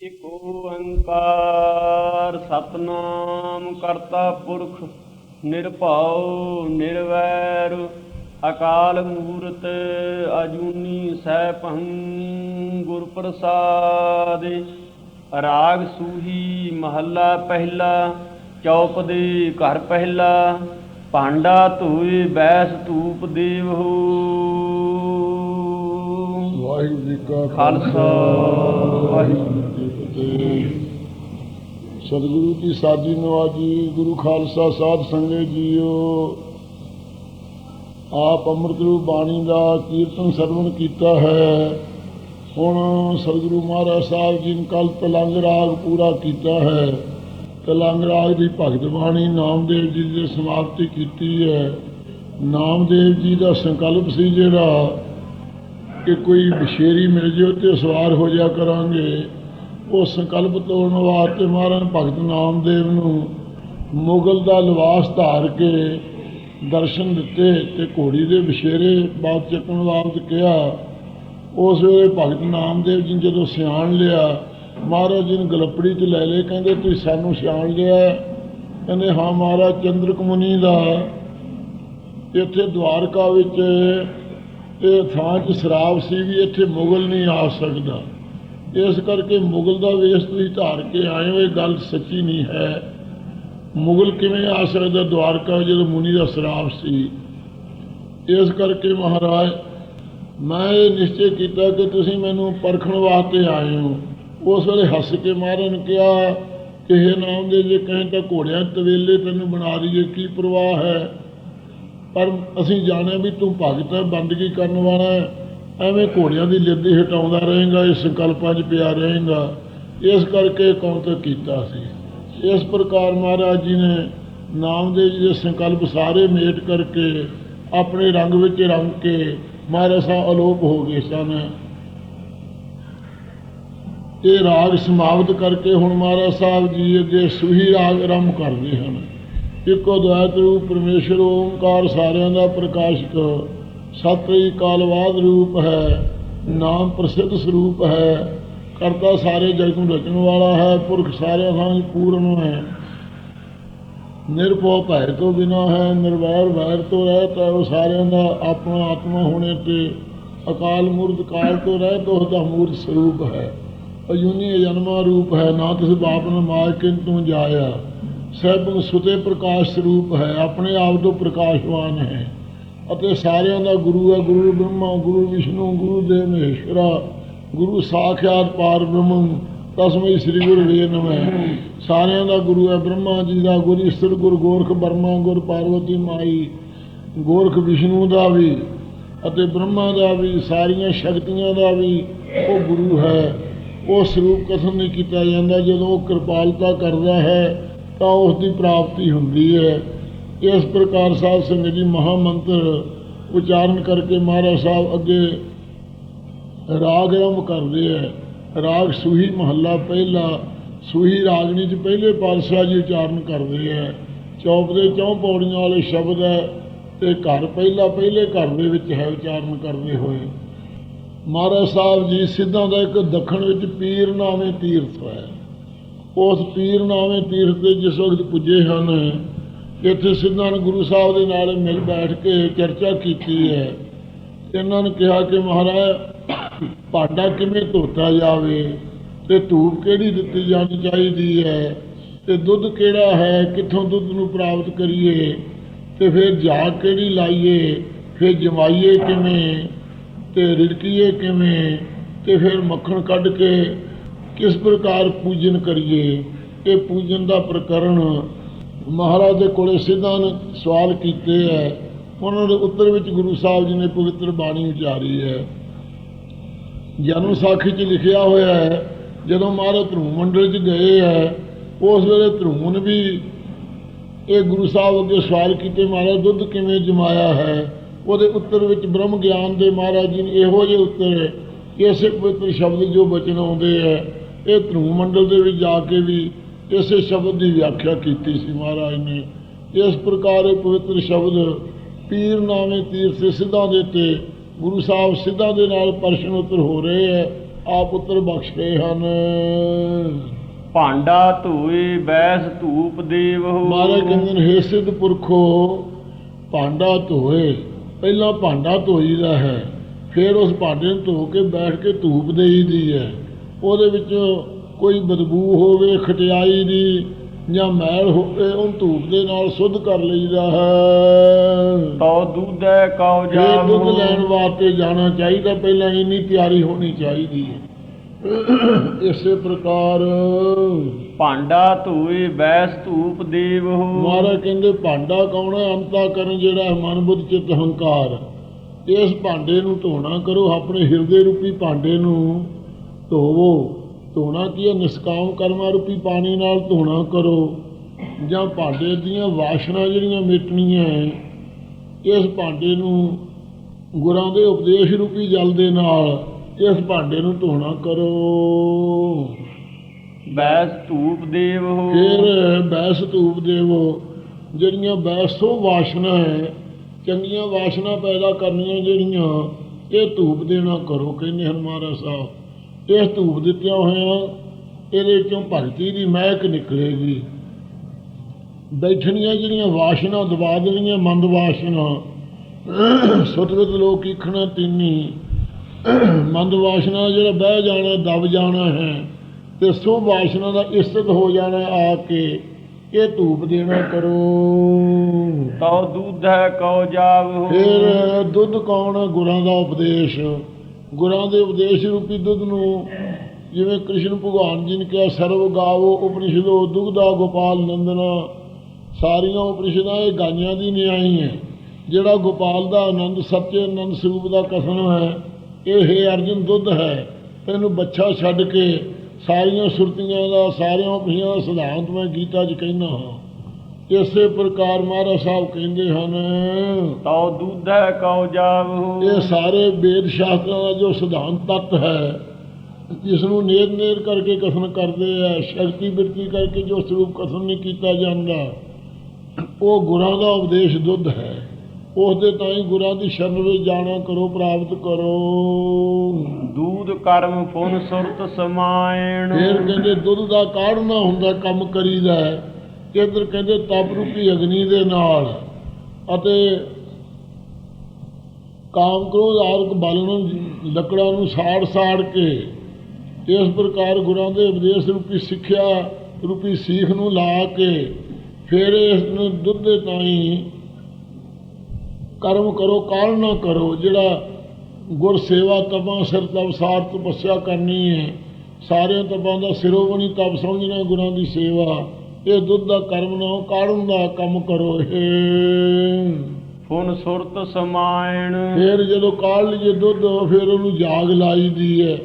ਇਕ ਓੰਕਾਰ ਸਤਨਾਮ ਕਰਤਾ ਪੁਰਖ ਨਿਰਭਉ ਨਿਰਵੈਰ ਅਕਾਲ ਮੂਰਤ ਅਜੂਨੀ ਸੈਭੰ ਗੁਰ ਪ੍ਰਸਾਦ ਰਾਗ ਸੂਹੀ ਮਹੱਲਾ ਪਹਿਲਾ ਚੌਪ ਦੇ ਘਰ ਪਹਿਲਾ ਭਾਂਡਾ ਧੋਏ ਬੈਸ ਧੂਪ ਦੇਵਹੋ ਵਾਹਿਗੁਰੂ ਜੀ ਕਾ ਖਾਲਸਾ, ਵਾਹਿਗੁਰੂ ਜੀ ਸਤਿਗੁਰੂ ਕੀ ਸਾਜੀ ਨਵਾਜੀ ਗੁਰੂ ਖਾਲਸਾ ਸਾਹਿਬ ਸੰਗਤ ਜੀਓ। ਆਪ ਅੰਮ੍ਰਿਤ ਰੂਪ ਬਾਣੀ ਦਾ ਕੀਰਤਨ ਸਰਵਣ ਕੀਤਾ ਹੈ। ਹੁਣ ਸਤਿਗੁਰੂ ਮਹਾਰਾਜ ਸਾਹਿਬ ਜੀ ਨੇ ਕੱਲ ਤਲੰਗ ਰਾਗ ਪੂਰਾ ਕੀਤਾ ਹੈ। ਤਲੰਗ ਰਾਗ ਦੀ ਭਗਤ ਬਾਣੀ ਨਾਮਦੇਵ ਜੀ ਦੀ ਸਮਾਪਤੀ ਕੀਤੀ ਹੈ। ਨਾਮਦੇਵ ਜੀ ਦਾ ਸੰਕਲਪ ਸੀ ਜਿਹੜਾ ਕਿ ਕੋਈ ਬਸ਼ੇਰੀ ਮਿਲ ਜਿਓ ਤੇ ਸਵਾਰ ਹੋ ਜਾ ਕਰਾਂਗੇ। ਉਹ ਸੰਕਲਪ ਤੋੜਨ ਵਾਸਤੇ ਮਹਾਰਾਜ ਭਗਤ ਨਾਮਦੇਵ ਨੂੰ ਮੁਗਲ ਦਾ ਲਿਬਾਸ ਧਾਰ ਕੇ ਦਰਸ਼ਨ ਦਿੱਤੇ ਤੇ ਘੋੜੀ ਦੇ ਬਸ਼ੇਰੇ ਬਾਤ ਚੱਕਣ ਵਾਸਤੇ ਕਿਹਾ। ਉਸ ਵੇਲੇ ਭਗਤ ਨਾਮਦੇਵ ਜੀ ਨੇ ਜਦੋਂ ਸਿਆਣ ਲਿਆ, ਮਹਾਰਾਜ ਜੀ ਨੂੰ ਗਲਪੜੀ 'ਚ ਲੈ ਲਏ, ਕਹਿੰਦੇ, ਤੁਸੀਂ ਸਾਨੂੰ ਸਿਆਣ ਲਿਆ ਕਹਿੰਦੇ, ਹਾਂ ਮਹਾਰਾਜ, ਚੰਦਰਕ ਮੁਨੀ ਦਾ ਇੱਥੇ ਦਵਾਰਕਾ ਵਿੱਚ ਇਹ ਥਾਂ 'ਚ ਸ਼ਰਾਬ ਸੀ ਵੀ ਇੱਥੇ ਮੁਗਲ ਨਹੀਂ ਆ ਸਕਦਾ। ਇਸ ਕਰਕੇ ਮੁਗਲ ਦਾ ਵੇਸ਼ ਤੁਸੀਂ ਧਾਰ ਕੇ ਆਏ ਹੋ, ਇਹ ਗੱਲ ਸੱਚੀ ਨਹੀਂ ਹੈ। ਮੁਗਲ ਕਿਵੇਂ ਆ ਸਕਦਾ ਦਵਾਰਕਾ ਜਦੋਂ ਮੁਨੀ ਦਾ ਸ਼ਰਾਪ ਸੀ। ਇਸ ਕਰਕੇ ਮਹਾਰਾਜ, ਮੈਂ ਇਹ ਨਿਸ਼ਚੈ ਕੀਤਾ ਕਿ ਤੁਸੀਂ ਮੈਨੂੰ ਪਰਖਣ ਵਾਸਤੇ ਆਏ ਹੋ। ਉਸ ਵੇਲੇ ਹੱਸ ਕੇ ਮਹਾਰਾਜ ਕਿਹਾ ਕਿ ਇਹ ਨਾਮ ਦੇ ਜੇ ਕਹੇ ਤਾਂ ਘੋੜਿਆਂ ਤਵੇਲੇ ਤੈਨੂੰ ਬਣਾ ਲਈਏ ਕੀ ਪ੍ਰਵਾਹ ਹੈ? ਪਰ ਅਸੀਂ ਜਾਣਿਆ ਵੀ ਤੂੰ ਭਗਤ ਹੈ, ਬੰਦਗੀ ਕਰਨ ਵਾਲਾ ਹੈ। ਐਵੇਂ ਘੋੜਿਆਂ ਦੀ ਲਿੱਦੀ ਹਟਾਉਂਦਾ ਰਹੇਗਾ, ਇਸ ਸੰਕਲਪਾਂ 'ਚ ਪਿਆ ਰਹੇਗਾ। ਇਸ ਕਰਕੇ ਕੌਂਤਕ ਕੀਤਾ ਸੀ। ਇਸ ਪ੍ਰਕਾਰ ਮਹਾਰਾਜ ਜੀ ਨੇ ਨਾਮਦੇਵ ਜੀ ਦੇ ਸੰਕਲਪ ਸਾਰੇ ਮੇਟ ਕਰਕੇ ਆਪਣੇ ਰੰਗ ਵਿੱਚ ਰੰਗ ਕੇ ਮਹਾਰਾਜ ਸਾਹਿਬ ਅਲੋਪ ਹੋ ਗਏ ਸਨ। ਇਹ ਰਾਗ ਸਮਾਪਤ ਕਰਕੇ ਹੁਣ ਮਹਾਰਾਜ ਸਾਹਿਬ ਜੀ ਅੱਗੇ ਸੁਹੀ ਰਾਗ ਆਰੰਭ ਕਰਦੇ ਹਨ। ਇੱਕੋ ਦਇਤ ਰੂਪ ਪਰਮੇਸ਼ਰ ਓਮਕਾਰ ਸਾਰਿਆਂ ਦਾ ਪ੍ਰਕਾਸ਼ਕ ਸਤਿ ਕਾਲਵਾਦ ਰੂਪ ਹੈ, ਨਾਮ ਪ੍ਰਸਿੱਧ ਸਰੂਪ ਹੈ। ਕਰਤਾ ਸਾਰੇ ਜਗ ਨੂੰ ਰਚਣ ਵਾਲਾ ਹੈ, ਪੁਰਖ ਸਾਰਿਆਂ ਥਾਂ ਪੂਰਨ ਹੈ। ਨਿਰਭਉ ਭੈਰ ਤੋਂ ਬਿਨਾ ਹੈ, ਨਿਰਵੈਰ ਵੈਰ ਤੋਂ ਰਹਿਤ ਹੈ ਉਹ ਸਾਰਿਆਂ ਦਾ ਆਪਣਾ ਆਤਮਾ ਹੋਣੇ ਤੇ ਅਕਾਲ ਮੂਰਤ ਕਾਲ ਤੋਂ ਰਹਿਤ ਉਸ ਦਾ ਮੂਰਤ ਸਰੂਪ ਹੈ। ਅਯੁਨੀ ਜਨਮਾ ਰੂਪ ਹੈ, ਨਾ ਤਿਸ ਬਾਪ ਨੇ ਮਾਰ ਕਿਨ ਤੂੰ ਜਾਇਆ। ਸਭ ਸੁਤੇ ਪ੍ਰਕਾਸ਼ ਸਰੂਪ ਹੈ, ਆਪਣੇ ਆਪ ਤੋਂ ਪ੍ਰਕਾਸ਼ਵਾਨ ਹੈ। ਅਤੇ ਸਾਰਿਆਂ ਦਾ ਗੁਰੂ ਹੈ, ਗੁਰੂ ਬ੍ਰਹਮਾ, ਗੁਰੂ ਵਿਸ਼ਨੂੰ, ਗੁਰੂ ਦੇਵ ਮਹੇਸ਼ਵਰਾ, ਗੁਰੂ ਸਾਖਿਆਤ ਪਾਰ ਬ੍ਰਹਮ ਤਸਮੈ ਸ੍ਰੀ ਗੁਰੂ ਵੇ ਨਮੈ ਸਾਰਿਆਂ ਦਾ ਗੁਰੂ ਹੈ, ਬ੍ਰਹਮਾ ਜੀ ਦਾ ਗੁਰੂ, ਈਸ਼ਰ ਗੁਰੂ, ਗੋਰਖ ਬਰਮਾ ਗੁਰ, ਪਾਰਵਤੀ ਮਾਈ, ਗੋਰਖ ਵਿਸ਼ਨੂੰ ਦਾ ਵੀ ਅਤੇ ਬ੍ਰਹਮਾ ਦਾ ਵੀ, ਸਾਰੀਆਂ ਸ਼ਕਤੀਆਂ ਦਾ ਵੀ ਉਹ ਗੁਰੂ ਹੈ। ਉਹ ਸਰੂਪ ਕਥਨ ਨਹੀਂ ਕੀਤਾ ਜਾਂਦਾ, ਜਦੋਂ ਉਹ ਕਿਰਪਾਲਤਾ ਕਰਦਾ ਹੈ, ਤਾਂ ਉਸ ਦੀ ਪ੍ਰਾਪਤੀ ਹੁੰਦੀ ਹੈ। ਇਸ ਪ੍ਰਕਾਰ ਸਾਹਿਬ ਸਿੰਘ ਜੀ ਮਹਾ ਮੰਤਰ ਉਚਾਰਨ ਕਰਕੇ ਮਹਾਰਾਜ ਸਾਹਿਬ ਅੱਗੇ ਰਾਗ ਆਰੰਭ ਕਰਦੇ ਹੈ ਰਾਗ ਸੂਹੀ ਮਹੱਲਾ ਪਹਿਲਾ, ਸੂਹੀ ਰਾਗਣੀ ਚ ਪਹਿਲੇ ਪਾਤਸ਼ਾਹ ਜੀ ਉਚਾਰਨ ਕਰਦੇ ਹੈ ਚੌਪ ਦੇ ਚੌਂ ਪੌੜੀਆਂ ਵਾਲੇ ਸ਼ਬਦ ਹੈ ਤੇ ਘਰ ਪਹਿਲਾ ਪਹਿਲੇ ਘਰ ਦੇ ਵਿੱਚ ਹੈ ਉਚਾਰਨ ਕਰਦੇ ਹੋਏ। ਮਹਾਰਾਜ ਸਾਹਿਬ ਜੀ ਸਿੱਧਾਂ ਦਾ ਇੱਕ ਦੱਖਣ ਵਿੱਚ ਪੀਰ ਨਾਵੇਂ ਤੀਰਥ ਹੈ। ਉਸ ਪੀਰ ਨਾਵੇਂ ਤੀਰਥ ਤੇ ਜਿਸ ਵਕਤ ਪੁੱਜੇ ਹਨ ਇੱਥੇ ਸਿੱਧਾਂ ਨੇ ਗੁਰੂ ਸਾਹਿਬ ਦੇ ਨਾਲ ਮਿਲ ਬੈਠ ਕੇ ਚਰਚਾ ਕੀਤੀ ਹੈ। ਇਹਨਾਂ ਨੇ ਕਿਹਾ ਕਿ ਮਹਾਰਾਜ, ਭਾਂਡਾ ਕਿਵੇਂ ਧੋਤਾ ਜਾਵੇ ਤੇ ਧੂਪ ਕਿਹੜੀ ਦਿੱਤੀ ਜਾਣੀ ਚਾਹੀਦੀ ਹੈ ਤੇ ਦੁੱਧ ਕਿਹੜਾ ਹੈ, ਕਿੱਥੋਂ ਦੁੱਧ ਨੂੰ ਪ੍ਰਾਪਤ ਕਰੀਏ ਤੇ ਫਿਰ ਜਾਗ ਕਿਹੜੀ ਲਾਈਏ, ਫਿਰ ਜਮਾਈਏ ਕਿਵੇਂ ਤੇ ਰਿੜਕੀਏ ਕਿਵੇਂ ਤੇ ਫਿਰ ਮੱਖਣ ਕੱਢ ਕੇ ਕਿਸ ਪ੍ਰਕਾਰ ਪੂਜਨ ਕਰੀਏ। ਇਹ ਪੂਜਨ ਦਾ ਪ੍ਰਕਰਨ ਮਹਾਰਾਜ ਦੇ ਕੋਲੇ ਸਿੱਧਾਂ ਨੇ ਸਵਾਲ ਕੀਤੇ ਹੈ ਉਹਨਾਂ ਦੇ ਉੱਤਰ ਵਿੱਚ ਗੁਰੂ ਸਾਹਿਬ ਜੀ ਨੇ ਪਵਿੱਤਰ ਬਾਣੀ ਉਚਾਰੀ ਹੈ ਜਨਮ ਸਾਖੀ 'ਚ ਲਿਖਿਆ ਹੋਇਆ ਹੈ ਜਦੋਂ ਮਹਾਰਾਜ ਧਰੂ ਮੰਡਲ 'ਚ ਗਏ ਹੈ ਉਸ ਵੇਲੇ ਧਰੂਮ ਨੇ ਵੀ ਇਹ ਗੁਰੂ ਸਾਹਿਬ ਅੱਗੇ ਸਵਾਲ ਕੀਤੇ, ਮਹਾਰਾਜ, ਦੁੱਧ ਕਿਵੇਂ ਜਮਾਇਆ ਹੈ? ਉਹਦੇ ਉੱਤਰ ਵਿੱਚ ਬ੍ਰਹਮ ਗਿਆਨ ਦੇ ਮਹਾਰਾਜ ਜੀ ਨੇ ਇਹੋ ਜਿਹੇ ਉੱਤਰ ਇਸੇ ਪਵਿੱਤਰ ਸ਼ਬਦ ਜੋ ਬਚਨ ਆਉਂਦੇ ਹੈ ਇਹ ਧਰੂਮ ਮੰਡਲ ਦੇ ਵਿੱਚ ਜਾ ਕੇ ਵੀ ਇਸੇ ਸ਼ਬਦ ਦੀ ਵਿਆਖਿਆ ਕੀਤੀ ਸੀ ਮਹਾਰਾਜ ਨੇ। ਇਸ ਪ੍ਰਕਾਰ ਇਹ ਪਵਿੱਤਰ ਸ਼ਬਦ ਪੀਰ ਨਾਵੇਂ ਤੀਰ ਸੇ ਸਿੱਧਾਂ ਦੇ ਤੇ ਗੁਰੂ ਸਾਹਿਬ ਸਿੱਧਾਂ ਦੇ ਨਾਲ ਪ੍ਰਸ਼ਨ ਉੱਤਰ ਹੋ ਰਹੇ ਹੈ। ਆ ਪੁੱਤਰ ਬਖਸ਼ੇ ਹਨ। ਭਾਂਡਾ ਧੋਏ ਬੈਸ ਧੂਪ ਦੇਵਹੁ ਮਹਾਰਾਜ ਕਹਿੰਦੇ ਨੇ ਹੇ ਸਿੱਧ ਪੁਰਖੋ ਭਾਂਡਾ ਧੋਏ ਪਹਿਲਾਂ ਭਾਂਡਾ ਧੋਈਦਾ ਹੈ ਫਿਰ ਉਸ ਭਾਂਡੇ ਨੂੰ ਧੋ ਕੇ ਬੈਠ ਕੇ ਧੂਪ ਦੇਈਦੀ ਹੈ। ਉਹਦੇ ਵਿੱਚ ਕੋਈ ਬਦਬੂ ਹੋਵੇ ਖਟਿਆਈ ਦੀ ਜਾਂ ਮੈਲ ਹੋਵੇ ਉਹ ਧੂਪ ਦੇ ਨਾਲ ਸੁੱਧ ਕਰ ਲਈਦਾ ਹੈ। ਤੋ ਦੁਧੈ ਕਉ ਜੇ ਜਾਵਹੁ ਦੁੱਧ ਲੈਣ ਵਾਸਤੇ ਜਾਣਾ ਚਾਹੀਦਾ ਪਹਿਲਾਂ ਇੰਨੀ ਤਿਆਰੀ ਹੋਣੀ ਚਾਹੀਦੀ ਹੈ। ਇਸੇ ਪ੍ਰਕਾਰ ਭਾਂਡਾ ਧੋਏ ਬੈਸ ਧੂਪ ਦੇਵਹੁ ਮਹਾਰਾਜ ਕਹਿੰਦੇ ਭਾਂਡਾ ਕੌਣ ਹੈ? ਅੰਤਾ ਕਰਨ ਜਿਹੜਾ ਹੈ ਮਨ ਬੁੱਧ ਚਿੱਤ ਹੰਕਾਰ। ਇਸ ਭਾਂਡੇ ਨੂੰ ਧੋਣਾ ਕਰੋ ਆਪਣੇ ਹਿਰਦੇ ਰੂਪੀ ਭਾਂਡੇ ਨੂੰ ਧੋਵੋ। ਧੋਣਾ ਕੀ ਹੈ? ਨਿਸਕਾਮ ਕਰਮਾ ਰੂਪੀ ਪਾਣੀ ਨਾਲ ਧੋਣਾ ਕਰੋ। ਜਾਂ ਭਾਂਡੇ ਦੀਆਂ ਵਾਸ਼ਨਾ ਜਿਹੜੀਆਂ ਮਿਟਣੀਆਂ ਹੈ, ਇਸ ਭਾਂਡੇ ਨੂੰ ਗੁਰਾਂ ਦੇ ਉਪਦੇਸ਼ ਰੂਪੀ ਜਲ ਦੇ ਨਾਲ ਇਸ ਭਾਂਡੇ ਨੂੰ ਧੋਣਾ ਕਰੋ। ਬੈਸ ਧੂਪ ਦੇਵਹੁ ਫਿਰ ਬੈਸ ਧੂਪ ਦੇਵੋ। ਜਿਹੜੀਆਂ ਬੈਸੋ ਵਾਸ਼ਨਾ ਹੈ ਚੰਗੀਆਂ ਵਾਸ਼ਨਾ ਪੈਦਾ ਕਰਨੀਆਂ ਜਿਹੜੀਆਂ ਇਹ ਧੂਪ ਦੇਣਾ ਕਰੋ ਕਹਿੰਦੇ ਹਨ ਮਹਾਰਾਜ ਸਾਹਿਬ। ਇਸ ਧੂਪ ਦਿੱਤਿਆਂ ਹੋਇਆਂ ਇਹਦੇ ਚੋਂ ਭਗਤੀ ਦੀ ਮਹਿਕ ਨਿਕਲੇਗੀ। ਬੈਠਣੀਆਂ ਜਿਹੜੀਆਂ ਵਾਸ਼ਨਾ ਦਬਾ ਦੇਣੀਆਂ ਮੰਦ ਵਾਸ਼ਨਾ ਸੁਤਵਿਤ ਲੋਕ ਇਖਣਾ ਤਿੰਨੀ ਮੰਦ ਵਾਸ਼ਨਾ ਜਿਹੜਾ ਬਹਿ ਜਾਣਾ ਦਬ ਜਾਣਾ ਹੈ ਤੇ ਸੋ ਵਾਸ਼ਨਾ ਦਾ ਇਸਤ ਹੋ ਜਾਣਾ ਆ ਕੇ ਇਹ ਧੂਪ ਦੇਣਾ ਕਰੋ। ਤੋ ਦੁਧੈ ਕਉ ਜਾਵਹੁ ਫਿਰ ਦੁੱਧ ਕੌਣ ਹੈ? ਗੁਰਾਂ ਦਾ ਉਪਦੇਸ਼। ਗੁਰਾਂ ਦੇ ਉਪਦੇਸ਼ ਰੂਪੀ ਦੁੱਧ ਨੂੰ ਜਿਵੇਂ ਕ੍ਰਿਸ਼ਨ ਭਗਵਾਨ ਜੀ ਨੇ ਕਿਹਾ ਸਰਵ ਗਾਵੋ ਉਪਨਿਸ਼ਦੋ ਦੁਗਦਾ ਗੋਪਾਲ ਨੰਦਨਾ। ਸਾਰੀਆਂ ਉਪਨਿਸ਼ਦਾਂ ਇਹ ਗਾਈਆਂ ਦੀ ਨਿਆਈ ਹੈ। ਜਿਹੜਾ ਗੋਪਾਲ ਦਾ ਆਨੰਦ, ਸੱਚੇ ਆਨੰਦ ਸਰੂਪ ਦਾ ਕਸਮ ਹੈ, ਇਹ ਹੈ ਅਰਜਨ ਦੁੱਧ ਹੈ। ਤੈਨੂੰ ਬੱਚਾ ਛੱਡ ਕੇ ਸਾਰੀਆਂ ਸੁਰਤੀਆਂ ਦਾ, ਸਾਰਿਆਂ ਉਪਨਿਸ਼ਦਾਂ ਦਾ ਸਿਧਾਂਤ ਮੈਂ ਗੀਤਾ 'ਚ ਕਹਿੰਦਾ ਹਾਂ। ਇਸੇ ਪ੍ਰਕਾਰ ਮਹਾਰਾਜ ਸਾਹਿਬ ਕਹਿੰਦੇ ਹਨ ਤੋ ਦੁਧੈ ਕਉ ਜਾਵਹੁ। ਇਹ ਸਾਰੇ ਵੇਦ ਸ਼ਾਸਤਰਾਂ ਦਾ ਜੋ ਸਿਧਾਂਤ ਤੱਤ ਹੈ ਜਿਸ ਨੂੰ ਨੇਰ ਨੇਰ ਕਰਕੇ ਕਥਨ ਕਰਦੇ ਆ ਸ਼ਕਤੀ ਬਿਰਤੀ ਕਰਕੇ ਜੋ ਸਰੂਪ ਕਥਨ ਨਹੀਂ ਕੀਤਾ ਜਾਂਦਾ ਉਹ ਗੁਰਾਂ ਦਾ ਉਪਦੇਸ਼ ਦੁੱਧ ਹੈ। ਉਸ ਦੇ ਤਾਂ ਹੀ ਗੁਰਾਂ ਦੀ ਸ਼ਰਨ ਵਿੱਚ ਜਾਣਾ ਕਰੋ ਪ੍ਰਾਪਤ ਕਰੋ। ਦੂਧ ਕਰਮ ਪੁਨ ਸੁਰਤ ਸਮਾਇਣ। ਫਿਰ ਕਹਿੰਦੇ ਦੁੱਧ ਦਾ ਕਾੜਨਾ ਹੁੰਦਾ ਕੰਮ ਕਰੀਦਾ ਹੈ। ਇੱਧਰ ਕਹਿੰਦੇ ਤਪ ਰੂਪੀ ਅਗਨੀ ਦੇ ਨਾਲ ਅਤੇ ਕਾਮ ਕ੍ਰੋਧ ਆਦਿਕ ਨੂੰ ਲੱਕੜਾਂ ਨੂੰ ਸਾੜ ਸਾੜ ਕੇ ਇਸ ਪ੍ਰਕਾਰ ਗੁਰਾਂ ਦੇ ਉਪਦੇਸ਼ ਰੂਪੀ ਸਿੱਖਿਆ ਰੂਪੀ ਸੀਖ ਨੂੰ ਲਾ ਕੇ ਫਿਰ ਇਸ ਨੂੰ ਦੁੱਧ ਦੇ ਤਾਈ ਕਰਮ ਕਰੋ, ਕਾਲ ਨਾ ਕਰੋ, ਜਿਹੜਾ ਗੁਰ ਸੇਵਾ ਤਪਾਂ, ਸਿਰ ਤਪਸਾਰ ਤਪੱਸਿਆ ਕਰਨੀ ਹੈ। ਸਾਰਿਆਂ ਤਪਾਂ ਦਾ ਸਿਰੋਮਣੀ ਤਪ ਸਮਝਣਾ ਗੁਰਾਂ ਦੀ ਸੇਵਾ। ਇਹ ਦੁੱਧ ਦਾ ਕਰਮ ਨਾ ਕਾੜਨ ਦਾ ਕੰਮ ਕਰੋ ਇਹ? ਪੁਨ ਸੁਰਤ ਸਮਾਇਣ। ਫਿਰ ਜਦੋਂ ਕਾੜ ਲਈਏ ਦੁੱਧ ਫਿਰ ਉਹਨੂੰ ਜਾਗ ਲਾਈ ਦੀ ਹੈ।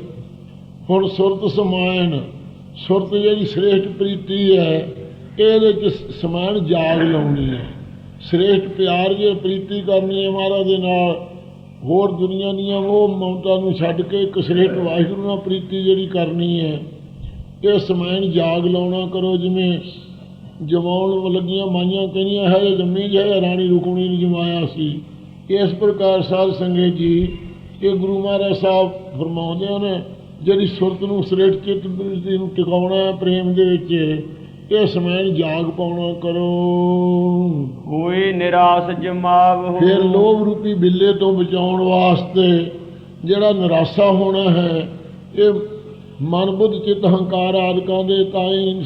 ਹੁਣ ਸੁਰਤ ਸਮਾਇਣ ਸੁਰਤ ਜਿਹੜੀ ਸ੍ਰੇਸ਼ਟ ਪ੍ਰੀਤੀ ਹੈ ਇਹਦੇ ਚ ਸਮਾਨ ਜਾਗ ਲਾਉਣੀ ਹੈ। ਸ੍ਰੇਸ਼ਟ ਪਿਆਰ ਜੇ ਪ੍ਰੀਤੀ ਕਰਨੀ ਹੈ ਮਹਾਰਾਜ ਦੇ ਨਾਲ ਹੋਰ ਦੁਨੀਆ ਦੀਆਂ ਉਹ ਮਮਤਾ ਨੂੰ ਛੱਡ ਕੇ ਇੱਕ ਸ੍ਰੇਸ਼ਟ ਵਾਹਿਗੁਰੂ ਨਾਲ ਪ੍ਰੀਤੀ ਜਿਹੜੀ ਕਰਨੀ ਹੈ ਇਹ ਸਮਾਨ ਜਾਗ ਲਾਉਣਾ ਕਰੋ ਜਿਵੇਂ ਜਮਾਉਣ ਲੱਗੀਆਂ ਮਾਈਆਂ ਕਹਿੰਦੀਆਂ ਹੈ ਜੰਮੀ ਜੇ ਰਾਣੀ ਰੁਕਮਣੀ ਨੂੰ ਜਮਾਇਆ ਸੀ। ਇਸ ਪ੍ਰਕਾਰ ਸਾਧ ਸੰਗਤ ਜੀ ਇਹ ਗੁਰੂ ਮਹਾਰਾਜ ਸਾਹਿਬ ਫਰਮਾਉਂਦੇ ਹਨ ਜਿਹੜੀ ਸੁਰਤ ਨੂੰ ਸ੍ਰੇਸ਼ਟ ਚਿੱਤ ਬਿਰਤੀ ਨੂੰ ਟਿਕਾਉਣਾ ਹੈ ਪ੍ਰੇਮ ਦੇ ਵਿੱਚ ਇਹ ਸਮਾਨ ਜਾਗ ਪਾਉਣਾ ਕਰੋ। ਹੋਏ ਨਿਰਾਸ ਜਮਾਵਹੁ ਫਿਰ ਲੋਭ ਰੂਪੀ ਬਿੱਲੇ ਤੋਂ ਬਚਾਉਣ ਵਾਸਤੇ ਜਿਹੜਾ ਨਿਰਾਸ਼ਾ ਹੋਣਾ ਹੈ ਇਹ ਮਨ ਬੁੱਧ ਚਿੱਤ ਹੰਕਾਰ ਆਦਿਕਾਂ ਦੇ ਤਾਈ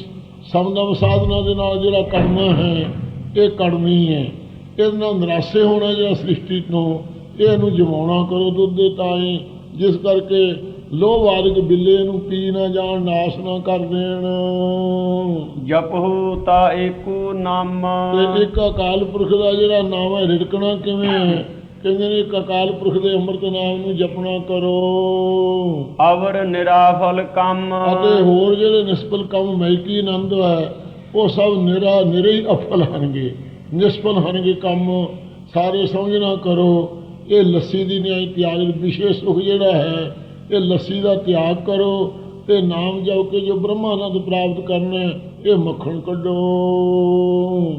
ਸਮਦਮ ਸਾਧਨਾ ਦੇ ਨਾਲ ਜਿਹੜਾ ਕਰਨਾ ਹੈ ਇਹ ਕਰਨੀ ਹੈ। ਇਹਦੇ ਨਾਲ ਨਿਰਾਸ਼ੇ ਹੋਣਾ ਜਿਹੜਾ ਸ੍ਰਿਸ਼ਟੀ ਤੋਂ ਇਹਨੂੰ ਜਮਾਉਣਾ ਕਰੋ ਦੁੱਧ ਦੇ ਤਾਈ ਜਿਸ ਕਰਕੇ ਲੋਭ ਆਦਿਕ ਬਿੱਲੇ ਨੂੰ ਪੀ ਨਾ ਜਾਣ ਨਾਸ ਨਾ ਕਰ ਦੇਣ। ਜਪਹੁ ਤਾ ਏਕੋ ਨਾਮ। ਤੇ ਇੱਕ ਅਕਾਲ ਪੁਰਖ ਦਾ ਜਿਹੜਾ ਨਾਮ ਹੈ ਰਿੜਕਣਾ ਕਿਵੇਂ ਹੈ? ਕਹਿੰਦੇ ਨੇ ਅਕਾਲ ਪੁਰਖ ਦੇ ਅੰਮ੍ਰਿਤ ਨਾਮ ਨੂੰ ਜਪਣਾ ਕਰੋ। ਅਵਰ ਨਿਰਾਫਲ ਕੰਮ। ਅਤੇ ਹੋਰ ਜਿਹੜੇ ਨਿਸਪਲ ਕੰਮ ਮੈਕੀ ਆਨੰਦ ਹੈ ਉਹ ਸਭ ਨਿਰਾ ਨਿਰੇ ਹੀ ਅਫਲ ਹਨਗੇ। ਨਿਸਪਲ ਹਨਗੇ ਕੰਮ। ਸਾਰੇ ਸਮਝਣਾ ਕਰੋ ਇਹ ਲੱਸੀ ਦੀ ਨਿਆਈ ਤਿਆਗ ਵਿਸ਼ੇਸ਼ ਸੁਖ ਜਿਹੜਾ ਹੈ ਇਹ ਲੱਸੀ ਦਾ ਤਿਆਗ ਕਰੋ ਤੇ ਨਾਮ ਜਪ ਕੇ ਜੋ ਬ੍ਰਹਮਾਨੰਦ ਪ੍ਰਾਪਤ ਕਰਨਾ ਇਹ ਮੱਖਣ ਕੱਢੋ।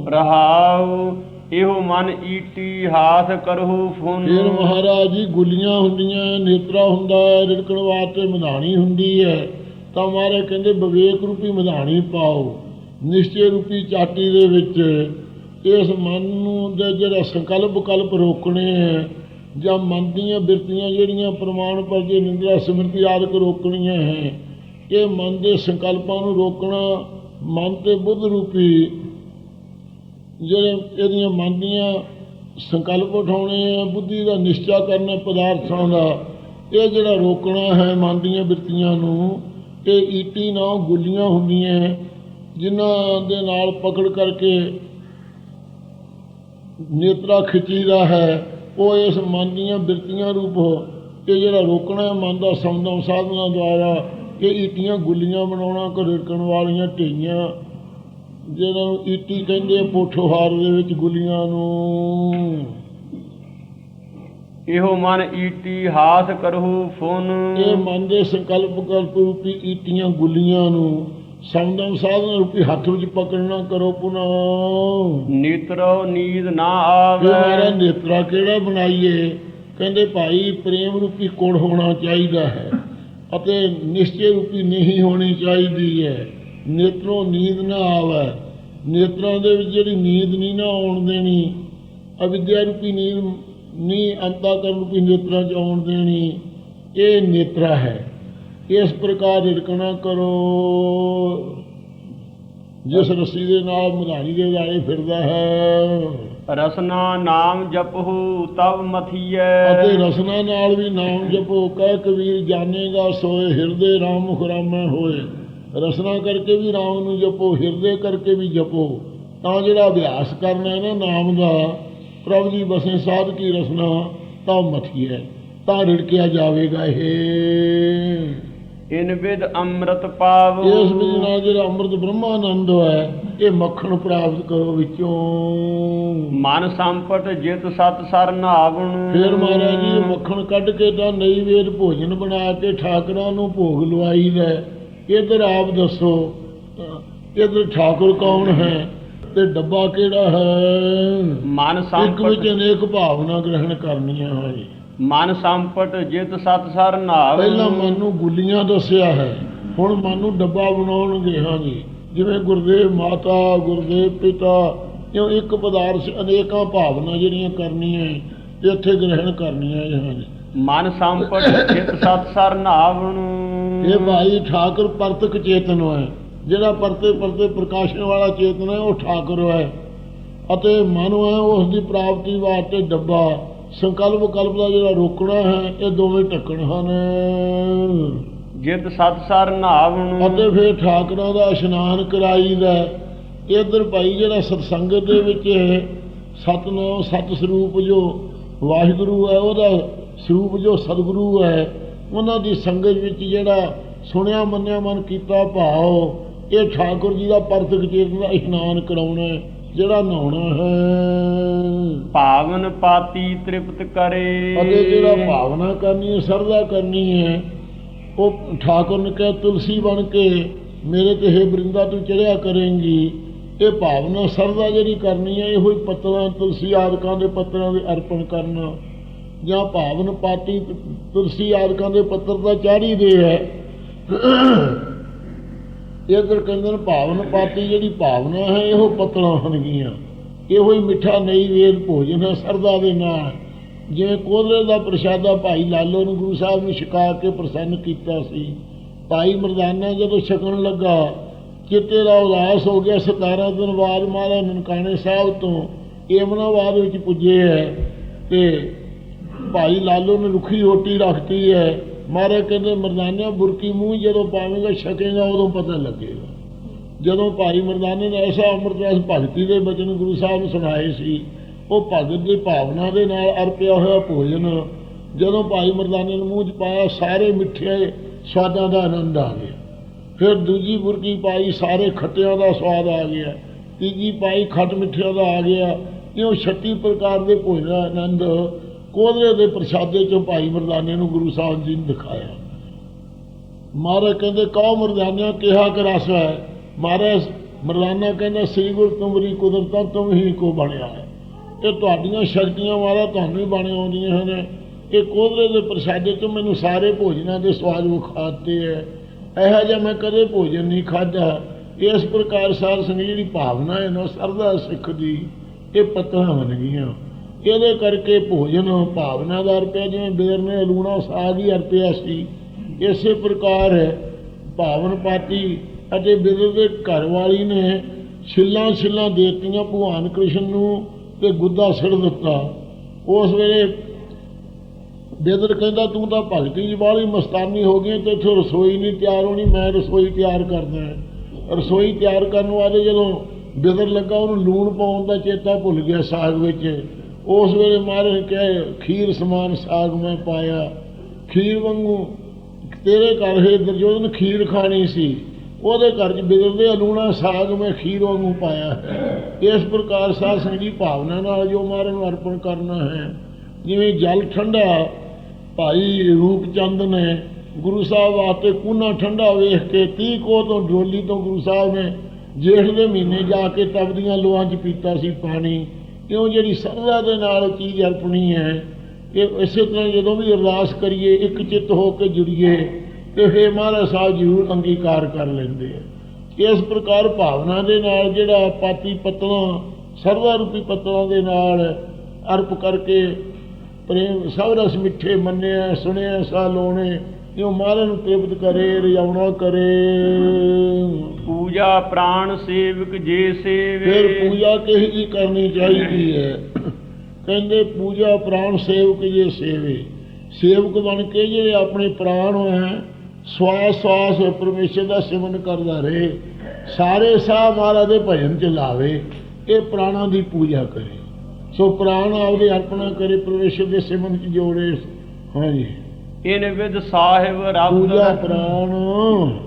ਰਹਾਉ ਇਹੋ ਮਨ ਈਟੀ ਕਰਹੁ ਫੁਨ। ਫਿਰ ਮਹਾਰਾਜ ਜੀ ਗੁੱਲੀਆਂ ਹੁੰਦੀਆਂ, ਨੇਤਰਾ ਹੁੰਦਾ ਹੈ, ਰਿੜਕਣ ਵਾਸਤੇ ਮਧਾਣੀ ਹੁੰਦੀ ਹੈ। ਤਾਂ ਮਹਾਰਾਜ ਕਹਿੰਦੇ, ਵਿਵੇਕ ਰੂਪੀ ਮਧਾਣੀ ਪਾਓ, ਨਿਸ਼ਚੈ ਰੂਪੀ ਚਾਟੀ ਦੇ ਵਿੱਚ। ਇਸ ਮਨ ਨੂੰ ਦੇ ਜਿਹੜਾ ਸੰਕਲਪ ਕਲਪ ਰੋਕਣੇ ਹੈ, ਜਾਂ ਮਨ ਦੀਆਂ ਬਿਰਤੀਆਂ ਜਿਹੜੀਆਂ ਪ੍ਰਮਾਣ ਪਰ ਜੇ ਨਿੰਦਰਾ ਸਮ੍ਰਿਤੀ ਆਦਿਕ ਰੋਕਣੀਆਂ ਹੈ, ਇਹ ਮਨ ਦੇ ਸੰਕਲਪਾਂ ਨੂੰ ਰੋਕਣਾ ਮਨ ਤੇ ਬੁੱਧ ਰੂਪੀ ਜਿਹੜੇ ਇਹਦੀਆਂ ਮਨ ਦੀਆਂ ਸੰਕਲਪ ਉਠਾਉਣੇ ਆ, ਬੁੱਧੀ ਦਾ ਨਿਸ਼ਚਾ ਕਰਨਾ, ਪਦਾਰਥਾਂ ਦਾ, ਇਹ ਜਿਹੜਾ ਰੋਕਣਾ ਹੈ ਮਨ ਦੀਆਂ ਬਿਰਤੀਆਂ ਨੂੰ, ਇਹ ਈਟੀ ਨਾਲ ਗੁੱਲੀਆਂ ਹੁੰਦੀਆਂ ਜਿਨ੍ਹਾਂ ਦੇ ਨਾਲ ਪਕੜ ਕਰਕੇ ਨੇਤਰਾ ਖਿੱਚੀਦਾ ਹੈ, ਉਹ ਇਸ ਮਨ ਦੀਆਂ ਬਿਰਤੀਆਂ ਰੂਪ ਇਹ ਜਿਹੜਾ ਰੋਕਣਾ ਹੈ, ਮਨ ਦਾ ਸਮਦਮ ਸਾਧਨਾ ਦੁਆਰਾ, ਇਹ ਈਟੀਆਂ ਗੁੱਲੀਆਂ ਬਣਾਉਣਾ ਘੜਕਣ ਵਾਲੀਆਂ ਢੇਈਆਂ ਜਿਹਨਾਂ ਨੂੰ ਈਟੀ ਕਹਿੰਦੇ ਪੋਠੋਹਾਰ ਦੇ ਵਿੱਚ ਗੁੱਲੀਆਂ ਨੂੰ। ਇਹੋ ਮਨ ਈਟੀ ਹਾਥ ਕਰਹੁ ਫੁਨ। ਇਹ ਮਨ ਦੇ ਸੰਕਲਪ ਕਲਪ ਰੂਪੀ ਈਟੀਆਂ ਗੁੱਲੀਆਂ ਨੂੰ। ਸਮਦਮ ਸਾਧਨ ਰੂਪੀ ਹੱਥ ਵਿੱਚ ਪਕੜਨਾ ਕਰੋ ਪੁਨਾ। ਨੀਤਰੋ ਨੀਂਦ ਨਾ ਇਹ ਮਾਰਾ ਆਵੇ ਨੇਤਰਾ ਕਿਹੜਾ ਬਣਾਈਏ? ਕਹਿੰਦੇ ਭਾਈ ਪ੍ਰੇਮ ਰੂਪੀ ਕੋੜ ਹੋਣਾ ਚਾਹੀਦਾ ਹੈ ਅਤੇ ਨਿਸ਼ਚੈ ਰੂਪੀ ਨਹੀਂ ਹੋਣੀ ਚਾਹੀਦੀ ਹੈ। ਨੇਤਰੋਂ ਨੀਂਦ ਨਾ ਆਵੇ। ਨੇਤਰਾਂ ਦੇ ਵਿੱਚ ਜਿਹੜੀ ਨੀਂਦ ਨਹੀਂ ਨਾ ਆਉਣ ਦੇਣੀ ਅਵਿਦਿਆ ਰੂਪੀ ਨੀਂਦ ਨਹੀਂ ਅੰਤਾ ਕਰਨ ਰੂਪੀ ਨੇਤਰਾਂ 'ਚ ਆਉਣ ਦੇਣੀ ਇਹ ਨੇਤਰਾ ਹੈ। ਇਸ ਪ੍ਰਕਾਰ ਰਿੜਕਣਾ ਕਰੋ। ਜਿਸ ਰੱਸੀ ਦੇ ਨਾਲ ਮਧਾਣੀ ਦੇ ਲਾਲੇ ਫਿਰਦਾ ਹੈ। ਰਸਨਾ ਨਾਮ ਜਪਹੁ ਤਵ ਮਥੀਐ। ਅਤੇ ਰਸਨਾ ਨਾਲ ਵੀ ਨਾਮ ਜਪੋ। ਕਹਿ ਕਬੀਰ ਜਾਣੇਗਾ ਸੋਏ ਹਿਰਦੇ ਰਾਮ ਮੁਖ ਰਾਮੈ ਹੋਏ। ਰਸਨਾ ਕਰਕੇ ਵੀ ਰਾਮ ਨੂੰ ਜਪੋ ਹਿਰਦੇ ਕਰਕੇ ਵੀ ਜਪੋ ਤਾਂ ਜਿਹੜਾ ਅਭਿਆਸ ਕਰਨਾ ਹੈ ਨਾ ਨਾਮ ਦਾ ਪ੍ਰਭੂ ਜੀ ਬਸੇ ਸਾਧ ਕੀ ਰਸਨਾ ਤਾਂ ਮਥੀ ਹੈ ਤਾਂ ਰਿੜਕਿਆ ਜਾਵੇਗਾ ਇਹ। ਇਨ ਵਿਦ ਅੰਮ੍ਰਿਤ ਪਾਵ। ਇਸ ਵਿੱਚ ਨਾਲ ਜਿਹੜਾ ਅੰਮ੍ਰਿਤ ਬ੍ਰਹਮਾਨੰਦ ਹੈ ਇਹ ਮੱਖਣ ਪ੍ਰਾਪਤ ਕਰੋ ਵਿੱਚੋਂ। ਮਨ ਸੰਪਟ ਜਿਤ ਸਤ ਸਰ ਨਾਵਣ ਫਿਰ ਮਹਾਰਾਜ ਜੀ ਮੱਖਣ ਕੱਢ ਕੇ ਤਾਂ ਨਈ ਵੇਦ ਭੋਜਨ ਬਣਾ ਕੇ ਠਾਕਰਾਂ ਨੂੰ ਭੋਗ ਲਵਾਈਦਾ ਇਧਰ ਆਪ ਦੱਸੋ ਇਧਰ ਠਾਕੁਰ ਕੌਣ ਹੈ ਤੇ ਡੱਬਾ ਕਿਹੜਾ ਹੈ? ਮਨ ਇੱਕ ਵਿੱਚ ਸੰਪਟ ਅਨੇਕ ਭਾਵਨਾ ਗ੍ਰਹਿਣ ਕਰਨੀਆਂ ਹੈ ਮਨ ਸੰਪਟ ਜਿਤ ਸਤ ਸਰ ਨਾਵ ਪਹਿਲਾਂ ਮਨ ਨੂੰ ਗੁੱਲੀਆਂ ਦੱਸਿਆ ਹੈ ਹੁਣ ਮਨ ਨੂੰ ਡੱਬਾ ਬਣਾਉਣਗੇ ਹਾਂਜੀ। ਜਿਵੇਂ ਗੁਰਦੇਵ ਮਾਤਾ ਗੁਰਦੇਵ ਪਿਤਾ ਇਉਂ ਇੱਕ ਪਦਾਰਥ ਅਨੇਕਾਂ ਭਾਵਨਾ ਜਿਹੜੀਆਂ ਕਰਨੀਆਂ ਇੱਥੇ ਗ੍ਰਹਿਣ ਕਰਨੀਆਂ ਹਾਂਜੀ। ਮਨ ਸੰਪਟ ਜਿਤ ਸਤ ਸਰ ਨਾਵਣ ਇਹ ਭਾਈ ਠਾਕੁਰ ਪਰਤਕ ਚੇਤਨ ਹੈ। ਜਿਹੜਾ ਪਰਤੇ ਪਰਤੇ ਪ੍ਰਕਾਸ਼ਨ ਵਾਲਾ ਚੇਤਨ ਹੈ ਉਹ ਠਾਕੁਰ ਹੈ। ਅਤੇ ਮਨ ਹੈ ਉਸ ਦੀ ਪ੍ਰਾਪਤੀ ਵਾਸਤੇ ਡੱਬਾ। ਸੰਕਲਪ ਕਲਪ ਦਾ ਜਿਹੜਾ ਰੋਕਣਾ ਹੈ ਇਹ ਦੋਵੇਂ ਢੱਕਣ ਹਨ। ਜਿਤ ਸਤ ਸਰ ਨਾਵਣ ਅਤੇ ਫਿਰ ਠਾਕਰਾਂ ਦਾ ਇਸ਼ਨਾਨ ਕਰਾਈਦਾ ਇਧਰ ਭਾਈ ਜਿਹੜਾ ਸਤਸੰਗਤ ਦੇ ਵਿੱਚ ਸਤਨਾਮ ਸਤ ਸਰੂਪ ਜੋ ਵਾਹਿਗੁਰੂ ਹੈ ਉਹਦਾ ਸਰੂਪ ਜੋ ਸਤਿਗੁਰੂ ਹੈ ਉਹਨਾਂ ਦੀ ਸੰਗਤ ਵਿੱਚ ਜਿਹੜਾ ਸੁਣਿਆ ਮੰਨਿਆ ਮਨ ਕੀਤਾ ਭਾਵ ਇਹ ਠਾਕੁਰ ਜੀ ਦਾ ਪਰਤਕ ਚੇਤਨ ਦਾ ਇਸ਼ਨਾਨ ਕਰਾਉਣਾ ਜਿਹੜਾ ਨਹਾਉਣਾ ਹੈ। ਭਾਵਨ ਪਾਤੀ ਤ੍ਰਿਪਤ ਕਰੇ। ਅਤੇ ਜਿਹੜਾ ਭਾਵਨਾ ਕਰਨੀ ਹੈ ਸਰਦਾ ਕਰਨੀ ਹੈ ਉਹ ਠਾਕੁਰ ਨੇ ਕਿਹਾ ਤੁਲਸੀ ਬਣ ਕੇ ਮੇਰੇ ਤੇ ਹੈ ਬ੍ਰਿੰਦਾ ਤੂੰ ਚੜਿਆ ਕਰੇਂਗੀ। ਇਹ ਭਾਵਨਾ ਸਰਦਾ ਜਿਹੜੀ ਕਰਨੀ ਹੈ ਇਹੋ ਹੀ ਪੱਤਰਾਂ ਤੁਲਸੀ ਆਦਿਕਾਂ ਦੇ ਪੱਤਰਾਂ ਦੇ ਅਰਪਣ ਕਰਨਾ। ਜਾਂ ਭਾਵਨ ਪਾਤੀ ਤੁਲਸੀ ਆਦਿਕਾਂ ਦੇ ਪੱਤਰ ਦਾ ਚਾੜੀ ਦੇ ਹੈ। ਇਧਰ ਕਹਿੰਦੇ ਨੇ ਭਾਵਨ ਪਾਤੀ ਜਿਹੜੀ ਭਾਵਨਾ ਹੈ, ਇਹੋ ਪੱਤਰਾਂ ਹਨਗੀਆਂ ਇਹੋ ਹੀ ਮਿੱਠਾ ਨਹੀਂ ਵੇਦ ਭੋਜਨ ਹੈ, ਸਰਦਾ ਦੇ ਨਾਲ। ਜਿਵੇਂ ਕੋਲੇ ਦਾ ਪ੍ਰਸ਼ਾਦਾ ਭਾਈ ਲਾਲੋ ਨੂੰ ਗੁਰੂ ਸਾਹਿਬ ਨੇ ਛਕਾ ਕੇ ਪ੍ਰਸੰਨ ਕੀਤਾ ਸੀ। ਭਾਈ ਮਰਦਾਨਾ ਜਦੋਂ ਛਕਣ ਲੱਗਾ ਚਿੱਤੇ ਦਾ ਉਦਾਸ ਹੋ ਗਿਆ 17 ਦਿਨ ਬਾਅਦ ਮਹਾਰਾਜ ਨਨਕਾਣੇ ਸਾਹਿਬ ਤੋਂ ਏਮਨਾਬਾਦ ਵਿੱਚ ਪੁੱਜੇ ਹੈ ਤੇ ਭਾਈ ਲਾਲੋ ਨੇ ਰੁੱਖੀ ਰੋਟੀ ਰੱਖਤੀ ਹੈ। ਮਹਾਰਾਜ ਕਹਿੰਦੇ ਮਰਦਾਨਾ ਬੁਰਕੀ ਮੂੰਹ ਜਦੋਂ ਪਾਵੇਂਗਾ, ਛਕੇਗਾ, ਉਦੋਂ ਪਤਾ ਲੱਗੇਗਾ। ਜਦੋਂ ਭਾਈ ਮਰਦਾਨੇ ਨੇ ਐਸਾ ਅੰਮ੍ਰਿਤ ਭਗਤੀ ਦੇ ਬਚਨ ਗੁਰੂ ਸਾਹਿਬ ਨੂੰ ਸੁਣਾਏ ਸੀ, ਉਹ ਭਗਤ ਦੀ ਭਾਵਨਾ ਦੇ ਨਾਲ ਅਰਪਿਆ ਹੋਇਆ ਭੋਜਨ, ਜਦੋਂ ਭਾਈ ਮਰਦਾਨੇ ਨੇ ਮੂੰਹ 'ਚ ਪਾਇਆ, ਸਾਰੇ ਮਿੱਠੇ ਸਵਾਦਾਂ ਦਾ ਆਨੰਦ ਆ ਗਿਆ। ਫਿਰ ਦੂਜੀ ਬੁਰਕੀ ਪਾਈ, ਸਾਰੇ ਖੱਟਿਆਂ ਦਾ ਸਵਾਦ ਆ ਗਿਆ। ਤੀਜੀ ਪਾਈ, ਖੱਟ ਮਿੱਠਿਆਂ ਦਾ ਆ ਗਿਆ। ਇਉਂ 36 ਪ੍ਰਕਾਰ ਦੇ ਭੋਜਨ ਦਾ ਆਨੰਦ ਕੋਦਰੇ ਦੇ ਪ੍ਰਸ਼ਾਦੇ ਚੋਂ ਭਾਈ ਮਰਦਾਨੇ ਨੂੰ ਗੁਰੂ ਸਾਹਿਬ ਜੀ ਨੇ ਦਿਖਾਇਆ। ਮਹਾਰਾਜ ਕਹਿੰਦੇ, ਕਹੋ ਮਰਦਾਨਿਆਂ ਕਿਹਾ ਕਿ ਹੈ? ਮਹਾਰਾਜ ਮਰਦਾਨਾ ਕਹਿੰਦਾ, ਸ੍ਰੀ ਗੁਰੂ ਤੁਮਰੀ ਕੁਦਰਤਾਂ ਤੁਮ ਹੀ ਕੋ ਬਣਿਆ ਹੈ। ਇਹ ਤੁਹਾਡੀਆਂ ਸ਼ਕਤੀਆਂ ਵਾਲਾ ਤੁਹਾਨੂੰ ਹੀ ਬਣ ਆਉਂਦੀਆਂ ਹਨ। ਇਹ ਕੋਧਰੇ ਦੇ ਪ੍ਰਸ਼ਾਦੇ ਤੋਂ ਮੈਨੂੰ ਸਾਰੇ ਭੋਜਨਾਂ ਦੇ ਸਵਾਦ ਵਿਖਾਤੇ ਹੈ। ਇਹੋ ਜਿਹਾ ਮੈਂ ਕਦੇ ਭੋਜਨ ਨਹੀਂ ਖਾਧਾ। ਇਸ ਪ੍ਰਕਾਰ ਸਾਰ ਸੰਗਤ ਜਿਹੜੀ ਭਾਵਨਾ ਹੈ ਨਾ, ਸਰਦਾ ਸਿੱਖ ਦੀ ਇਹ ਪੱਤਰਾਂ ਬਣ ਗਈਆਂ ਇਹਦੇ ਕਰਕੇ ਭੋਜਨ ਭਾਵਨਾ ਦਾ ਅਰਪਿਆ ਜਿਵੇਂ ਬੇਰ ਨੇ ਲੂਣਾ ਸਾਗ ਹੀ ਅਰਪਿਆ ਸੀ। ਇਸੇ ਪ੍ਰਕਾਰ ਭਾਵਨ ਪਾਤੀ ਅਤੇ ਬਿਰਧ ਦੇ ਘਰ ਵਾਲੀ ਨੇ ਛਿੱਲਾਂ ਛਿੱਲਾਂ ਦੇਤੀਆਂ ਭਗਵਾਨ ਕ੍ਰਿਸ਼ਨ ਨੂੰ ਤੇ ਗੁੱਦਾ ਸਿਰ ਦਿੱਤਾ। ਉਸ ਵੇਲੇ ਬੇਦਰ ਕਹਿੰਦਾ, ਤੂੰ ਤਾਂ ਭਗਤੀ ਦੀ ਬਾਹਲੀ ਮਸਤਾਨੀ ਹੋ ਗਈ ਤੇ ਇੱਥੇ ਰਸੋਈ ਨਹੀਂ ਤਿਆਰ ਹੋਣੀ, ਮੈਂ ਰਸੋਈ ਤਿਆਰ ਕਰਦਾ ਰਸੋਈ ਤਿਆਰ ਕਰਨ ਵਾਲੇ ਜਦੋਂ ਬਿਦਰ ਲੱਗਾ, ਉਹਨੂੰ ਲੂਣ ਪਾਉਣ ਦਾ ਚੇਤਾ ਭੁੱਲ ਗਿਆ ਸਾਗ ਵਿੱਚ। ਉਸ ਵੇਲੇ ਮਾਰੇ ਕਹੇ, ਖੀਰ ਸਮਾਨ ਸਾਗ ਮੈਂ ਪਾਇਆ। ਖੀਰ ਵਾਂਗੂ ਤੇਰੇ ਘਰ ਹੈ ਦੁਰਯੋਧਨ ਖੀਰ ਖਾਣੀ ਸੀ। ਉਹਦੇ ਘਰ 'ਚ ਬਿਗੜਦੇ ਅਲੂਣਾ ਸਾਗ ਮੈਂ ਖੀਰ ਵਾਂਗੂ ਪਾਇਆ ਹੈ। ਇਸ ਪ੍ਰਕਾਰ ਸਾਧ ਸੰਗਤ ਦੀ ਭਾਵਨਾ ਨਾਲ ਜੋ ਮਾਰਨ ਨੂੰ ਅਰਪਣ ਕਰਨਾ ਹੈ, ਜਿਵੇਂ ਜਲ ਠੰਡਾ ਭਾਈ ਰੂਪ ਚੰਦ ਨੇ ਗੁਰੂ ਸਾਹਿਬ ਵਾਸਤੇ ਕੂਨਾ ਠੰਡਾ ਵੇਖ ਕੇ 30 ਕੋ ਤੋਂ ਡੋਲੀ ਤੋਂ ਗੁਰੂ ਸਾਹਿਬ ਨੇ ਜੇਠ ਦੇ ਮਹੀਨੇ ਜਾ ਕੇ ਤਪਦੀਆਂ ਲੋਹਾਂ 'ਚ ਪੀਤਾ ਸੀ ਪਾਣੀ। ਕਿਉਂ ਜਿਹੜੀ ਸਰਦਾ ਦੇ ਨਾਲ ਚੀਜ਼ ਅਰਪਣੀ ਹੈ ਕਿ ਇਸੇ ਤਰ੍ਹਾਂ ਜਦੋਂ ਵੀ ਅਰਦਾਸ ਕਰੀਏ, ਇੱਕ ਚਿੱਤ ਹੋ ਕੇ ਜੁੜੀਏ, ਤੇ ਫਿਰ ਮਹਾਰਾਜ ਸਾਹਿਬ ਜ਼ਰੂਰ ਅੰਗੀਕਾਰ ਕਰ ਲੈਂਦੇ ਆ। ਇਸ ਪ੍ਰਕਾਰ ਭਾਵਨਾ ਦੇ ਨਾਲ ਜਿਹੜਾ ਪਾਤੀ ਪਤਲਾ ਸਰਵਾ ਰੂਪੀ ਪਤਲਾਂ ਦੇ ਨਾਲ ਅਰਪ ਕਰਕੇ ਪ੍ਰੇਮ, ਸਭ ਰਸ ਮਿੱਠੇ ਮੰਨਿਆ, ਸੁਣਿਆ ਸਾ ਲੋਣੇ ਜੋ ਮਹਾਰਾਜ ਨੂੰ ਤ੍ਰਿਪਤ ਕਰੇ ਰਜਾਉਣਾ ਕਰੇ। ਪੂਜਾ ਪ੍ਰਾਣ ਸੇਵਕ ਜੇ ਸੇਵੇ। ਫਿਰ ਪੂਜਾ ਕਿਹੀ ਜੀ ਕਰਨੀ ਚਾਹੀਦੀ ਹੈ। ਕਹਿੰਦੇ ਪੂਜਾ ਪ੍ਰਾਣ ਸੇਵਕ ਜੇ ਸੇਵੇ। ਸੇਵਕ ਬਣ ਕੇ ਜਿਹੜੇ ਆਪਣੇ ਪ੍ਰਾਣ ਹੈ ਸਵਾਸ ਸਵਾਸ ਪਰਮੇਸ਼ਰ ਦਾ ਸਿਮਰਨ ਕਰਦਾ ਰਹੇ। ਸਾਰੇ ਸਾਹ ਮਹਾਰਾਜ ਦੇ ਭਜਨ ਚ ਲਾਵੇ ਇਹ ਪ੍ਰਾਣਾਂ ਦੀ ਪੂਜਾ ਕਰੇ। ਸੋ ਪ੍ਰਾਣ ਆਪਦੇ ਅਰਪਣਾ ਕਰੇ ਪਰਮੇਸ਼ਰ ਦੇ ਸਿਮਰਨ ਚ ਜੋੜੇ। ਹਾਂਜੀ। ਇਨ ਵਿਦ ਸਾਹਿਬ ਰੱਬ ਪੂਜਾ ਪ੍ਰਾਣ।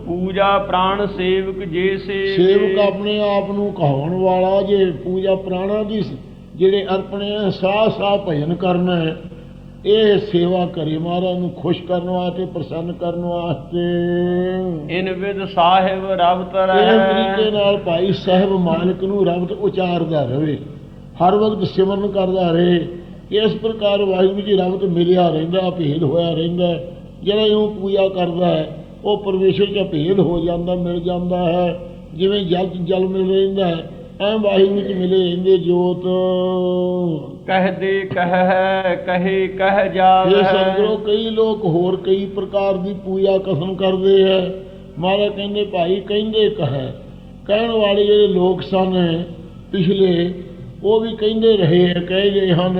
ਪੂਜਾ ਪ੍ਰਾਣ ਸੇਵਕ ਜੇ ਸੇਵੇ ਸੇਵਕ ਆਪਣੇ ਆਪ ਨੂੰ ਕਹਾਉਣ ਵਾਲਾ ਜੇ ਪੂਜਾ ਪ੍ਰਾਣਾ ਦੀ ਜਿਹੜੇ ਅਰਪਣੇ ਸਾਹ ਸਾਹ ਭਜਨ ਕਰਨਾ ਹੈ ਇਹ ਸੇਵਾ ਕਰੇ ਮਹਾਰਾਜ ਨੂੰ ਖੁਸ਼ ਕਰਨ ਵਾਸਤੇ ਪ੍ਰਸੰਨ ਕਰਨ ਵਾਸਤੇ। ਇਨ ਵਿਦ ਸਾਹਿਬ ਰੱਬ ਇਸ ਤਰੀਕੇ ਤਰੈ ਨਾਲ ਭਾਈ ਸਾਹਿਬ ਮਾਲਕ ਨੂੰ ਰਬਤ ਉਚਾਰਦਾ ਰਹੇ ਹਰ ਵਕਤ ਸਿਮਰਨ ਕਰਦਾ ਰਹੇ। ਇਸ ਪ੍ਰਕਾਰ ਵਾਹਿਗੁਰੂ ਜੀ ਰਬਤ ਮਿਲਿਆ ਰਹਿੰਦਾ ਭੇਦ ਹੋਇਆ ਰਹਿੰਦਾ। ਜਿਹੜਾ ਉਹ ਪੂਜਾ ਕਰਦਾ ਹੈ ਉਹ ਪਰਮੇਸ਼ਰ ਚ ਭੇਦ ਹੋ ਜਾਂਦਾ ਮਿਲ ਜਾਂਦਾ ਹੈ। ਜਿਵੇਂ ਜਲ ਜਲ ਮਿਲ ਰਹਿੰਦਾ ਹੈ ਐ ਵਾਹਿਗੁਰੂ ਚ ਮਿਲੇ ਰਹਿੰਦੇ ਜੋਤ। ਕਹਦੇ ਕਹਿ ਕਹੇ ਕਹਿ ਇਹ ਜਾਵੇ ਸੰਗਰੋ ਕਈ ਲੋਕ ਹੋਰ ਕਈ ਪ੍ਰਕਾਰ ਦੀ ਪੂਜਾ ਕਸਮ ਕਰਦੇ ਹੈ। ਮਹਾਰਾਜ ਕਹਿੰਦੇ ਭਾਈ ਕਹਿੰਦੇ ਕਹੈ ਕਹਿਣ ਵਾਲੇ ਜਿਹੜੇ ਲੋਕ ਸਨ ਪਿਛਲੇ ਉਹ ਵੀ ਕਹਿੰਦੇ ਰਹੇ ਹੈ, ਕਹਿ ਗਏ ਹਨ।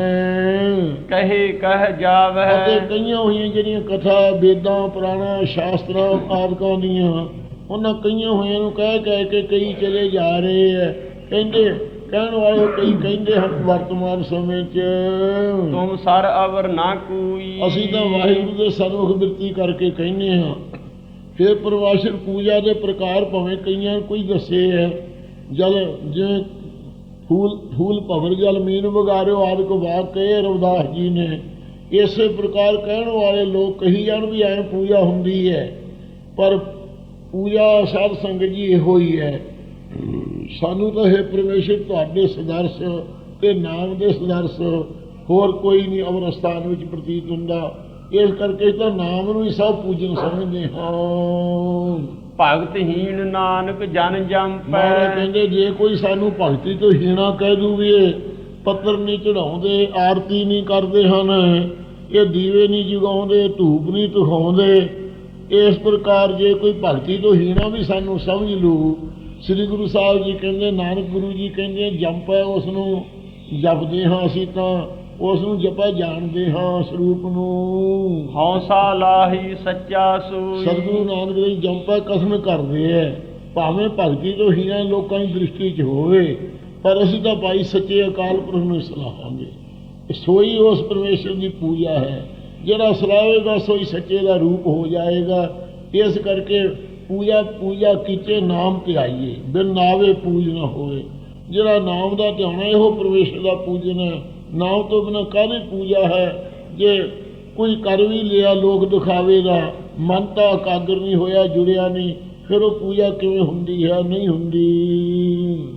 ਕਹੇ ਕਹਿ ਜਾਵੇ ਅਤੇ ਕਈਆਂ ਹੋਈਆਂ ਜਿਹੜੀਆਂ ਕਥਾ ਵੇਦਾਂ ਪੁਰਾਣਾ ਸ਼ਾਸਤਰਾਂ ਆਦਿਕਾਂ ਦੀਆਂ ਉਹਨਾਂ ਕਈਆਂ ਹੋਈਆਂ ਨੂੰ ਕਹਿ ਕਹਿ ਕੇ ਕਈ ਚਲੇ ਜਾ ਰਹੇ ਹੈ ਕਹਿੰਦੇ ਕਹਿਣ ਵਾਲੇ ਕਈ ਕਹਿੰਦੇ ਹਨ ਵਰਤਮਾਨ ਸਮੇਂ 'ਚ। ਤੁਮ ਸਰ ਅਵਰ ਨਾ ਕੋਈ। ਅਸੀਂ ਤਾਂ ਵਾਹਿਗੁਰੂ ਦੇ ਸਨਮੁਖ ਬਿਰਤੀ ਕਰਕੇ ਕਹਿੰਦੇ ਹਾਂ। ਫਿਰ ਪ੍ਰਵਾਸ਼ਰ ਪੂਜਾ ਦੇ ਪ੍ਰਕਾਰ ਭਾਵੇਂ ਕਈਆਂ ਕੋਈ ਦੱਸੇ ਹੈ ਜਲ ਜਿਵੇਂ ਫੂਲ ਫੂਲ ਭਵਰ ਜਲ ਮੀਨ ਵਗਾਰਿਓ ਆਦਿ ਕੋ ਵਾਕ ਕਹੇ ਰਵਦਾਸ ਜੀ ਨੇ। ਇਸੇ ਪ੍ਰਕਾਰ ਕਹਿਣ ਵਾਲੇ ਲੋਕ ਕਹੀ ਜਾਣ ਵੀ ਐਂ ਪੂਜਾ ਹੁੰਦੀ ਹੈ, ਪਰ ਪੂਜਾ ਸਾਧ ਸੰਗਤ ਜੀ ਇਹੋ ਹੀ ਹੈ। ਸਾਨੂੰ ਤਾਂ ਇਹ ਪਰਮੇਸ਼ਰ ਤੁਹਾਡੇ ਸਦਰਸ ਤੇ ਨਾਮ ਦੇ ਸਦਰਸ ਹੋਰ ਕੋਈ ਨਹੀਂ ਅਮਰ ਸਥਾਨ ਵਿੱਚ ਪ੍ਰਤੀਤ ਹੁੰਦਾ। ਇਸ ਕਰਕੇ ਤਾਂ ਨਾਮ ਨੂੰ ਹੀ ਸਭ ਪੂਜਨ ਸਮਝਦੇ ਹਾਂ। ਭਗਤਹੀਨ ਨਾਨਕ ਜਨ ਮਹਾਰਾਜ ਜੰਪੈ ਕਹਿੰਦੇ ਜੇ ਕੋਈ ਸਾਨੂੰ ਭਗਤੀ ਤੋਂ ਹੀਣਾ ਕਹਿ ਦੂ ਵੀ ਇਹ ਪੱਤਰ ਨਹੀਂ ਚੜਾਉਂਦੇ ਆਰਤੀ ਨਹੀਂ ਕਰਦੇ ਹਨ ਇਹ ਦੀਵੇ ਨਹੀਂ ਜਗਾਉਂਦੇ ਧੂਪ ਨਹੀਂ ਤੁਖਾਉਂਦੇ ਇਸ ਪ੍ਰਕਾਰ ਜੇ ਕੋਈ ਭਗਤੀ ਤੋਂ ਹੀਣਾ ਵੀ ਸਾਨੂੰ ਸਮਝ ਲੂ ਸ੍ਰੀ ਗੁਰੂ ਸਾਹਿਬ ਜੀ ਕਹਿੰਦੇ ਨਾਨਕ ਗੁਰੂ ਜੀ ਕਹਿੰਦੇ ਜੰਪੈ ਉਸ ਨੂੰ ਜਪਦੇ ਹਾਂ ਅਸੀਂ ਤਾਂ। ਉਸ ਨੂੰ ਜਪੈ ਜਾਣਦੇ ਹਾਂ ਸਰੂਪ ਨੂੰ। ਹੌਸਾ ਲਾਹੀ ਸੱਚਾ ਸੋਈ। ਸਤਿਗੁਰੂ ਨਾਨਕ ਦੇਵ ਜੰਪਾ ਕਸਮ ਕਰਦੇ ਐ। ਭਾਵੇਂ ਭਗਤੀ ਤੋਂ ਹੀਣਾ ਲੋਕਾਂ ਦੀ ਦ੍ਰਿਸ਼ਟੀ 'ਚ ਹੋਵੇ ਪਰ ਅਸੀਂ ਤਾਂ ਭਾਈ ਸੱਚੇ ਅਕਾਲ ਪੁਰਖ ਨੂੰ ਸਲਾਹਾਂਗੇ ਸੋਈ ਉਸ ਪਰਮੇਸ਼ਰ ਦੀ ਪੂਜਾ ਹੈ ਜਿਹੜਾ ਸਲਾਹੇਗਾ ਸੋਈ ਸੱਚੇ ਦਾ ਰੂਪ ਹੋ ਜਾਏਗਾ। ਇਸ ਕਰਕੇ ਪੂਜਾ ਪੂਜਾ ਕੀਤੇ ਨਾਮ ਧਿਆਈਏ ਬਿਨ ਨਾਵੇ ਪੂਜ ਨਾ ਹੋਵੇ। ਜਿਹੜਾ ਨਾਮ ਦਾ ਧਿਆਣਾ ਇਹੋ ਪਰਮੇਸ਼ਰ ਦਾ ਪੂਜਨ ਹੈ। ਨਾਮ ਤੋਂ ਬਿਨਾਂ ਕਾਹਦੀ ਪੂਜਾ ਹੈ? ਜੇ ਕੋਈ ਕਰ ਵੀ ਲਿਆ, ਲੋਕ ਦਿਖਾਵੇਗਾ। ਮਨ ਤਾਂ ਇਕਾਗਰ ਨਹੀਂ ਹੋਇਆ, ਜੁੜਿਆ ਨਹੀਂ। ਫਿਰ ਉਹ ਪੂਜਾ ਕਿਵੇਂ ਹੁੰਦੀ ਹੈ? ਨਹੀਂ ਹੁੰਦੀ।